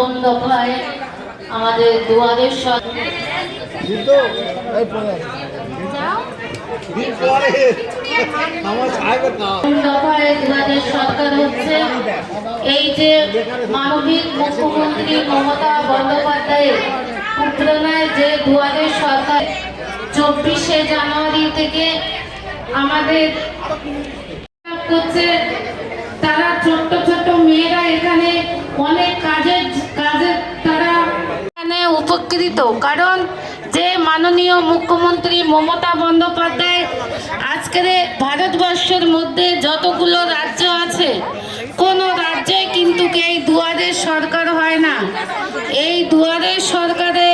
আমাদের নবম দফায় আমাদের দুয়ারের দফায় সরকার হচ্ছে। এই যে মানবিক মুখ্যমন্ত্রী মমতা বন্দ্যোপাধ্যায়ের যে দুয়ারের সরকার চব্বিশে জানুয়ারি থেকে আমাদের করছে তারা ছোট্ট উপকৃত কারণ যে মাননীয় মুখ্যমন্ত্রী মমতা বন্দ্যোপাধ্যায় আজকের ভারতবর্ষের মধ্যে যতগুলো রাজ্য আছে, কোনো রাজ্যে কিন্তু এই দুয়ারের সরকার হয় না। এই দুয়ারের সরকারে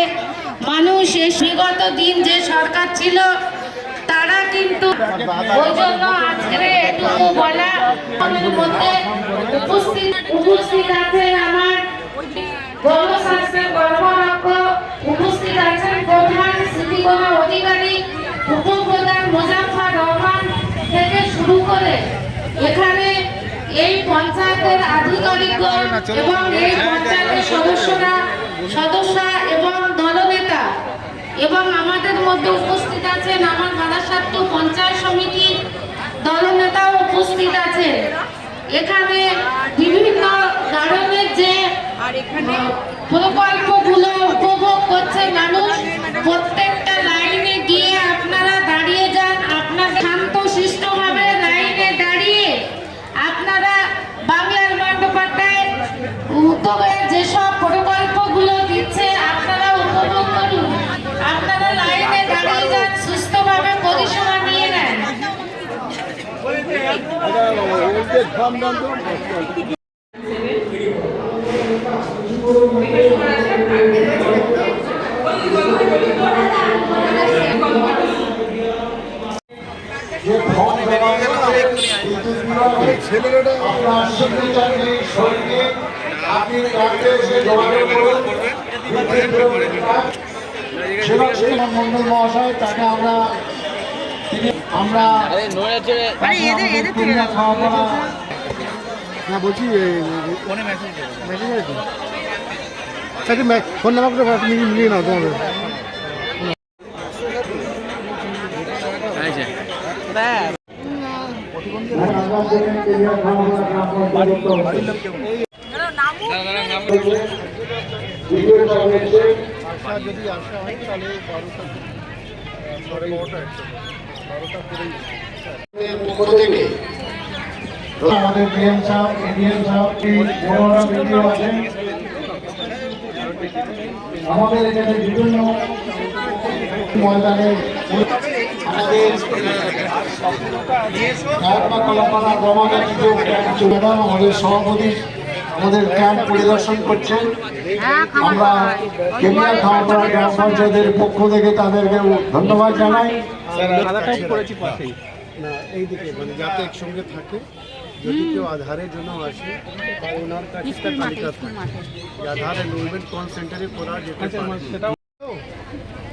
মানুষ বিগত দিন যে সরকার ছিল, তারা কিন্তু ওই জন্য আজকের এটুকু বলা মধ্যে উপস্থিত উপস্থিত আছেন আমার গণস্বাস্থ্যের কর্মরক্ষক উপস্থিত আছেন প্রধান স্মৃতিকোনা অধিকারী উপপ্রধান মোজাফফর রহমান থেকে শুরু করে। এখানে এই পঞ্চায়েতের আধিকারিকগণ এবং এই পঞ্চায়েতের সদস্যরা সদস্য এবং দলনেতা এবং আমাদের মধ্যে উপস্থিত আছেন আমার বারাসাত পঞ্চায়েত সমিতির দলনেতাও উপস্থিত আছেন। এখানে বিভিন্ন ধরনের যে প্রকল্পগুলো উপভোগ আপনার সেক্রেটারি সঙ্গে করুন মন্ডল মহাশয় তাকে আমরা আমরা না বলছি মেসেজ আছে আচ্ছা ফোন নাম্বার করে নিয়ে নাও তোমাদের। যদি আসা হয় তাহলে বারোটা সাড়ে বারোটা আমাদের এখানে বিভিন্ন ময়দানে আমাদের সভাপতি আমাদের ক্যাম্প পরিদর্শন করছেন আমরা কেমিয়া খাওয়াপাড়া গ্রাম পঞ্চায়েতের পক্ষ থেকে তাদেরকে ধন্যবাদ জানাই না। এইদিকে মানে যাতে একসঙ্গে থাকে যদি কেউ আধারের জন্য আসে ওনার কাছে একটা তালিকা থাকে আধার এনরোলমেন্ট কল সেন্টারে করা যেতে পারে। সেটা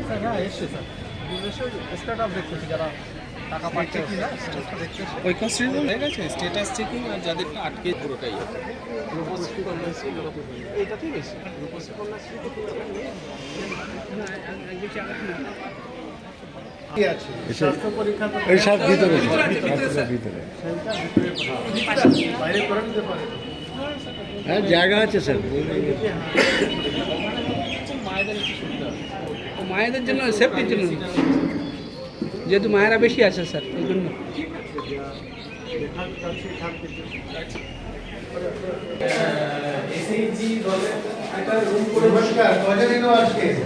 স্যার হ্যাঁ এসছে স্যার। স্টার্ট আপ দেখতেছি যারা টাকা পাচ্ছে কি না ঐক্যশ্রী হয়ে গেছে? স্ট্যাটাস চেকিং আর যাদের আটকে পুরোটাই রূপশ্রী কন্যাশ্রী এইটাতেই বেশি। রূপশ্রী কন্যাশ্রী কি আছে স্বাস্থ্য পরীক্ষা তো এই সব ভিতরে। ভিতরে করে। হ্যাঁ জায়গা আছে স্যার। মায়েদের একটু জন্য সেফটির জন্য। যেহেতু মায়েরা বেশি আছে স্যার ওই জন্য। নমস্কার কজন এলো আজকে এলো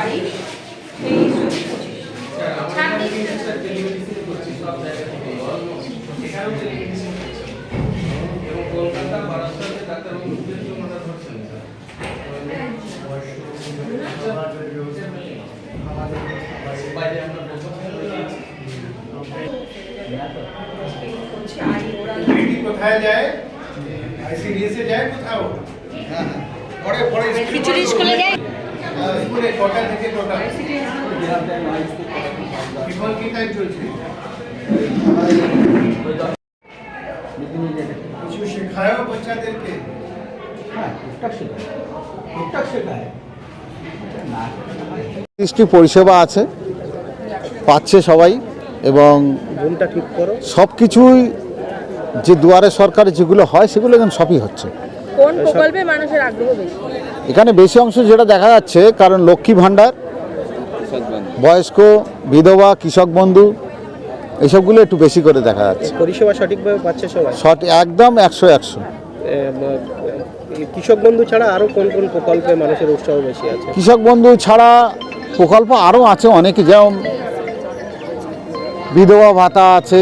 আইডি কোথায় যায় আইসিডিএস এ যায় কোথাও। হ্যাঁ হ্যাঁ পরে পরে খিচুড়ি স্কুলে যাই স্কুলে কটা থেকে কটা এখন কি টাইম চলছে? কিছু শেখায়ও বাচ্চাদেরকে। দৃষ্টি পরিষেবা আছে পাচ্ছে সবাই এবং সব কিছুই যে দুয়ারে সরকারে যেগুলো হয় সেগুলো এখন সবই হচ্ছে। কোন প্রকল্পে মানুষের আগ্রহ বেশি? এখানে বেশি অংশ যেটা দেখা যাচ্ছে কারণ লক্ষ্মী ভাণ্ডার বয়স্ক বিধবা কৃষক বন্ধু এইসবগুলো একটু বেশি করে দেখা যাচ্ছে। পরিষেবা সঠিকভাবে পাচ্ছে সবাই? শর্ট একদম একশো একশো। কৃষক বন্ধু ছাড়া আরও কোন কোন প্রকল্পে মানুষের উৎসাহ বেশি আছে? কৃষক বন্ধু ছাড়া প্রকল্প আরও আছে অনেকে যেমন বিধবা ভাতা আছে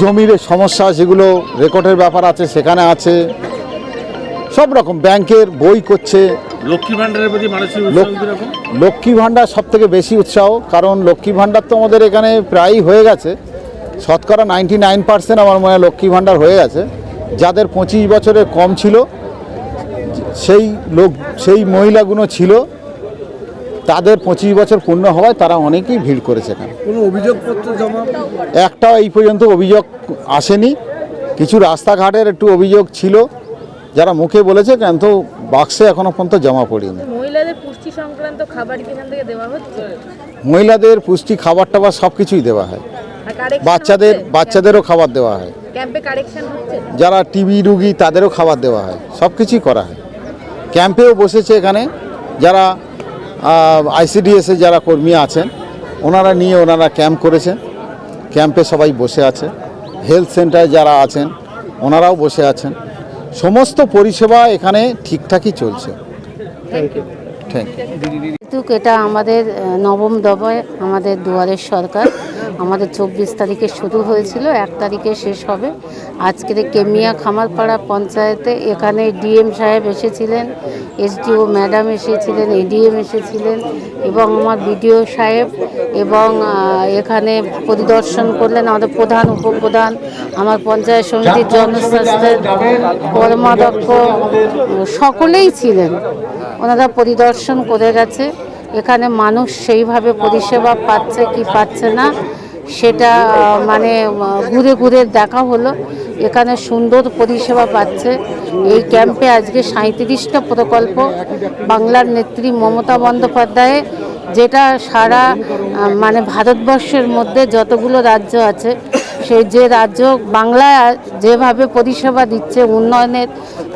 জমির সমস্যা যেগুলো রেকর্ডের ব্যাপার আছে সেখানে আছে। সব রকম ব্যাংকের বই করছে। লক্ষ্মী ভান্ডারের প্রতি মানুষের লক্ষ্মী ভাণ্ডার সব থেকে বেশি উৎসাহ কারণ লক্ষ্মী ভাণ্ডার তো আমাদের এখানে প্রায়ই হয়ে গেছে। শতকরা নাইনটি নাইন পার্সেন্ট আমার মনে হয় লক্ষ্মী ভাণ্ডার হয়ে গেছে। যাদের পঁচিশ বছরের কম ছিল সেই লোক সেই মহিলাগুলো ছিল। তাদের পঁচিশ বছর পূর্ণ হওয়ায় তারা অনেকেই ভিড় করেছে এখানে। কোনো অভিযোগপত্র জমা? একটাও এই পর্যন্ত অভিযোগ আসেনি। কিছু রাস্তাঘাটের একটু অভিযোগ ছিল। যারা মুখে বলেছে কিন্তু বাক্সে এখনও পর্যন্ত জমা পড়িনি। মহিলাদের পুষ্টি সংক্রান্ত খাবার কি এখান থেকে দেওয়া হচ্ছে? মহিলাদের পুষ্টি খাবার টাবার সব কিছুই দেওয়া হয়। বাচ্চাদের বাচ্চাদেরও খাবার দেওয়া হয়। ক্যাম্পে কারেকশন হচ্ছে? যারা টিবি রুগী তাদেরও খাবার দেওয়া হয়। সব কিছুই করা হয়। ক্যাম্পেও বসেছে এখানে। যারা আইসিডিএসে যারা কর্মী আছেন ওনারা নিয়ে ওনারা ক্যাম্প করেছেন। ক্যাম্পে সবাই বসে আছে। হেলথ সেন্টারে যারা আছেন ওনারাও বসে আছেন। সমস্ত পরিষেবা এখানে ঠিকঠাকই চলছে। থ্যাংক ইউ এটা আমাদের নবম দফায় আমাদের দুয়ারের সরকার। আমাদের চব্বিশ তারিখে শুরু হয়েছিল এক তারিখে শেষ হবে। আজকের কেমিয়া খামারপাড়া পঞ্চায়েতে এখানে ডিএম সাহেব এসেছিলেন এসডিও ম্যাডাম এসেছিলেন এডিএম এসেছিলেন এবং আমার বিডিও সাহেব এবং এখানে পরিদর্শন করলেন আমাদের প্রধান উপপ্রধান আমার পঞ্চায়েত সমিতির জনস্বাস্থ্যের কর্মাধ্যক্ষ সকলেই ছিলেন ওনারা পরিদর্শন করে গেছে। এখানে মানুষ সেইভাবে পরিষেবা পাচ্ছে কি পাচ্ছে না সেটা মানে ঘুরে ঘুরে দেখা হলো। এখানে সুন্দর পরিষেবা পাচ্ছে। এই ক্যাম্পে আজকে সাঁত্রিশটা প্রকল্প। বাংলার নেত্রী মমতা বন্দ্যোপাধ্যায়, যেটা সারা মানে ভারতবর্ষের মধ্যে যতগুলো রাজ্য আছে, সেই যে রাজ্য বাংলায় যেভাবে পরিষেবা দিচ্ছে উন্নয়নের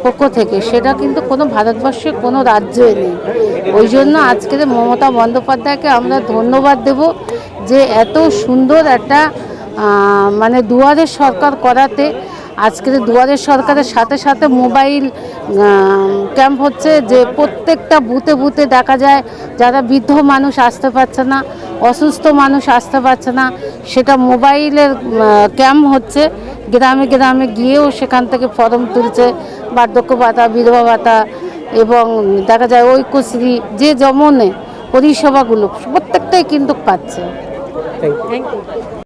পক্ষ থেকে, সেটা কিন্তু কোনো ভারতবর্ষের কোনো রাজ্যই নেই। ওই জন্য আজকের মমতা বন্দ্যোপাধ্যায়কে আমরা ধন্যবাদ দেব। যে এত সুন্দর একটা মানে দুয়ারের সরকার করাতে আজকের দুয়ারের সরকারের সাথে সাথে মোবাইল ক্যাম্প হচ্ছে যে প্রত্যেকটা বুথে বুথে দেখা যায়, যারা বৃদ্ধ মানুষ আসতে পারছে না, অসুস্থ মানুষ আসতে পারছে না, সেটা মোবাইলের ক্যাম্প হচ্ছে, গ্রামে গ্রামে গিয়েও সেখান থেকে ফর্ম তুলছে, বার্ধক্য ভাতা, বিধবা ভাতা এবং দেখা যায় ঐক্যশ্রী, যে যেমন পরিষেবাগুলো প্রত্যেকটাই কিন্তু পাচ্ছে। Thank you